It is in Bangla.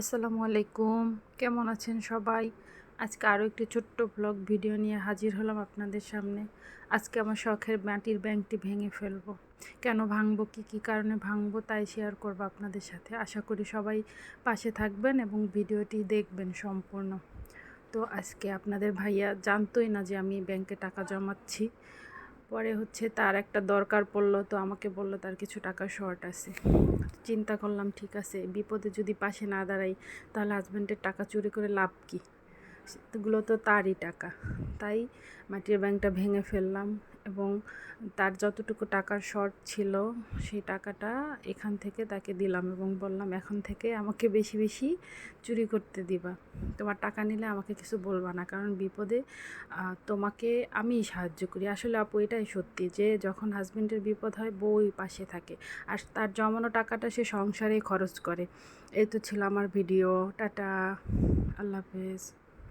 আসসালামু আলাইকুম। কেমন আছেন সবাই? আজকে আরও একটি ছোট্ট ব্লগ ভিডিও নিয়ে হাজির হলাম আপনাদের সামনে। আজকে আমার শখের মাটির ব্যাংকটি ভেঙে ফেলব। কেন ভাঙবো, কি কি কারণে ভাঙবো তাই শেয়ার করব আপনাদের সাথে। আশা করি সবাই পাশে থাকবেন এবং ভিডিওটি দেখবেন সম্পূর্ণ। তো আজকে আপনাদের ভাইয়া জানতোই না যে আমি ব্যাংকে টাকা জমাচ্ছি। পরে হচ্ছে তার একটা দরকার পড়ল, তো আমাকে বলল তার কিছু টাকা শর্ট আছে। চিন্তা করলাম, ঠিক আছে, বিপদে যদি পাশে না দাঁড়াই, তাহলে হাজব্যান্ডের টাকা চুরি করে লাভ কী? সেগুলো তো তারই টাকা। তাই মাটির ব্যাংকটা ভেঙে ফেললাম এবং তার যতটুকু টাকার শর্ট ছিল সেই টাকাটা এখান থেকে তাকে দিলাম এবং বললাম, এখন থেকে আমাকে বেশি বেশি চুরি করতে দিবা। তোমার টাকা নিলে আমাকে কিছু বলবা না। কারণ বিপদে তোমাকে আমি সাহায্য করি। আসলে আপু, এটাই সত্যি যে যখন হাজব্যান্ডের বিপদ হয়, বউই পাশে থাকে। আর তার জমানো টাকাটা সে সংসারে খরচ করে। এই তো ছিল আমার ভিডিও টাটা। আল্লাহ হাফেজ।